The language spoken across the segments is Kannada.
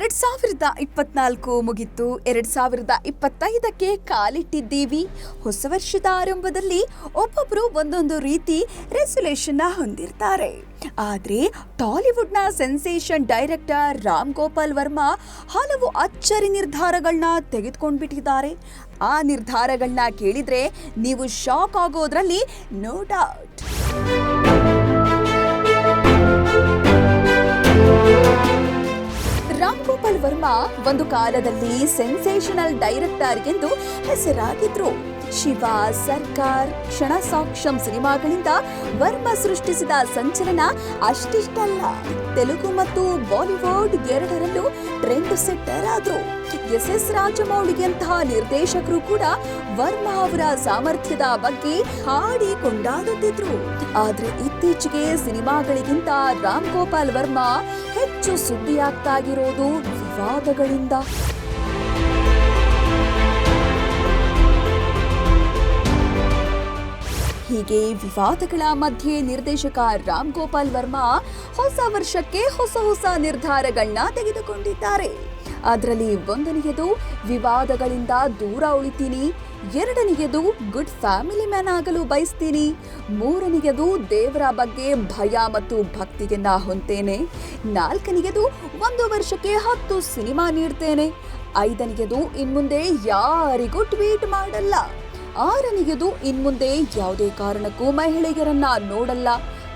ಸಾವಿರದ ಇಪ್ಪತ್ನಾಲ್ಕು ಮುಗಿತ್ತು ಎರಡ್ ಸಾವಿರದ ಇಪ್ಪತ್ತೈದಕ್ಕೆ ಕಾಲಿಟ್ಟಿದ್ದೀವಿ. ಹೊಸ ವರ್ಷದ ಆರಂಭದಲ್ಲಿ ಒಬ್ಬೊಬ್ರು ಒಂದೊಂದು ರೀತಿ ರೆಸೊಲ್ಯೂಷನ್ ಹೊಂದಿರ್ತಾರೆ. ಆದ್ರೆ ಟಾಲಿವುಡ್ನ ಸೆನ್ಸೇಷನ್ ಡೈರೆಕ್ಟರ್ ರಾಮ್ ಗೋಪಾಲ್ ವರ್ಮಾ ಹಲವು ಅಚ್ಚರಿ ನಿರ್ಧಾರಗಳನ್ನ ತೆಗೆದುಕೊಂಡ್ಬಿಟ್ಟಿದ್ದಾರೆ. ಆ ನಿರ್ಧಾರಗಳನ್ನ ಕೇಳಿದ್ರೆ ನೀವು ಶಾಕ್ ಆಗೋದ್ರಲ್ಲಿ ನೋ ಡೌಟ್ ವರ್ಮಾ ಒಂದು ಕಾಲದಲ್ಲಿ ಸೆನ್ಸೇಷನಲ್ ಡೈರೆಕ್ಟರ್ ಎಂದು ಹೆಸರಾಗಿದ್ರು. ಶಿವ ಸರ್ಕಾರ್ ಕ್ಷಣ ಸಾಕ್ಷ್ಯಂ ಸಿನಿಮಾಗಳಿಂದ ವರ್ಮಾ ಸೃಷ್ಟಿಸಿದ ಸಂಚಲನ ಅಷ್ಟಿಷ್ಟಲ್ಲ. ತೆಲುಗು ಮತ್ತು ಬಾಲಿವುಡ್ ಎರಡರಲ್ಲೂ ಟ್ರೆಂಡ್ ಸೆಟ್ಟರ್ ಆದ್ರು. ಎಸ್ ಎಸ್ ರಾಜಮೌಳಿಯಂತಹ ನಿರ್ದೇಶಕರು ಕೂಡ ವರ್ಮಾ ಅವರ ಸಾಮರ್ಥ್ಯದ ಬಗ್ಗೆ ಹಾಡಿ ಕೊಂಡಾಡುತ್ತಿದ್ರು ಆದ್ರೆ ಇತ್ತೀಚೆಗೆ ಸಿನಿಮಾಗಳಿಗಿಂತ ರಾಮ್ ಗೋಪಾಲ್ ವರ್ಮಾ ಹೆಚ್ಚು ಸುದ್ದಿಯಾಗ್ತಾ ಇರೋದು ವಿವಾದಗಳಿಂದ. ಹೀಗೆ ವಿವಾದಗಳ ಮಧ್ಯೆ ನಿರ್ದೇಶಕ ರಾಮ್ ಗೋಪಾಲ್ ವರ್ಮಾ ಹೊಸ ವರ್ಷಕ್ಕೆ ಹೊಸ ಹೊಸ ನಿರ್ಧಾರಗಳನ್ನ ತೆಗೆದುಕೊಂಡಿದ್ದಾರೆ. ಅದರಲ್ಲಿ ಒಂದನೆಯದು, ವಿವಾದಗಳಿಂದ ದೂರ ಉಳಿತೀನಿ ಎರಡನೆಯದು ಗುಡ್ ಫ್ಯಾಮಿಲಿ ಮ್ಯಾನ್ ಆಗಲು ಬಯಸ್ತೀನಿ. ಮೂರನೆಯದು ದೇವರ ಬಗ್ಗೆ ಭಯ ಮತ್ತು ಭಕ್ತಿಯನ್ನ ಹೊಂತೇನೆ ನಾಲ್ಕನೆಯದು ಒಂದು ವರ್ಷಕ್ಕೆ ಹತ್ತು ಸಿನಿಮಾ ನೀಡ್ತೇನೆ. ಐದನೆಯದು ಇನ್ಮುಂದೆ ಯಾರಿಗೂ ಟ್ವೀಟ್ ಮಾಡಲ್ಲ. ಆರನೆಯದು ಇನ್ಮುಂದೆ ಯಾವುದೇ ಕಾರಣಕ್ಕೂ ಮಹಿಳೆಯರನ್ನ ನೋಡಲ್ಲ.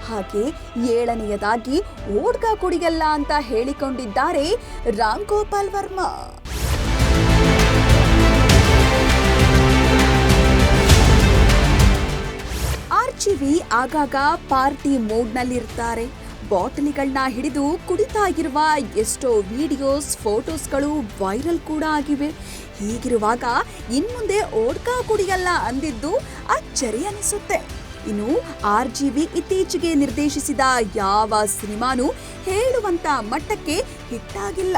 ಹಾಗೆ ಏಳನೆಯದಾಗಿ ಓಡ್ಗ ಕುಡಿಯಲ್ಲ ಅಂತ ಹೇಳಿಕೊಂಡಿದ್ದಾರೆ ರಾಮ್ ಗೋಪಾಲ್ ವರ್ಮಾ. ಆಗಾಗ ಪಾರ್ಟಿ ಮೂಡ್ನಲ್ಲಿರ್ತಾರೆ. ಬಾಟಲಿಗಳನ್ನ ಹಿಡಿದು ಕುಡಿತಾ ಇರುವ ಎಷ್ಟೋ ವಿಡಿಯೋಸ್, ಫೋಟೋಸ್ಗಳು ವೈರಲ್ ಕೂಡ ಆಗಿವೆ. ಹೀಗಿರುವಾಗ ಇನ್ಮುಂದೆ ಓಡ್ಕಾ ಕುಡಿಯಲ್ಲ ಅಂದಿದ್ದು ಅಚ್ಚರಿ ಅನಿಸುತ್ತೆ. ಇನ್ನು ಆರ್ ಜಿ ವಿ ಇತ್ತೀಚೆಗೆ ನಿರ್ದೇಶಿಸಿದ ಯಾವ ಸಿನಿಮಾನೂ ಹೇಳುವಂತ ಮಟ್ಟಕ್ಕೆ ಹಿಟ್ಟಾಗಿಲ್ಲ.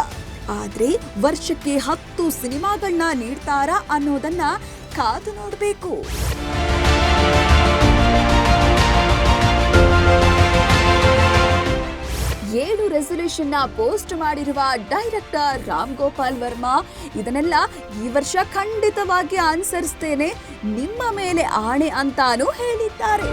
ಆದ್ರೆ ವರ್ಷಕ್ಕೆ ಹತ್ತು ಸಿನಿಮಾಗಳನ್ನ ನೀಡ್ತಾರಾ ಅನ್ನೋದನ್ನ ಕಾದು ನೋಡಬೇಕು. ಏಳು ನ ಪೋಸ್ಟ್ ಮಾಡಿರುವ ಡೈರೆಕ್ಟರ್ ರಾಮ್ ಗೋಪಾಲ್ ವರ್ಮಾ, ಇದನ್ನೆಲ್ಲ ಈ ವರ್ಷ ಖಂಡಿತವಾಗಿ ಅನುಸರಿಸ್ತೇನೆ. ನಿಮ್ಮ ಮೇಲೆ ಆಣೆ ಅಂತಾನೂ ಹೇಳಿದ್ದಾರೆ.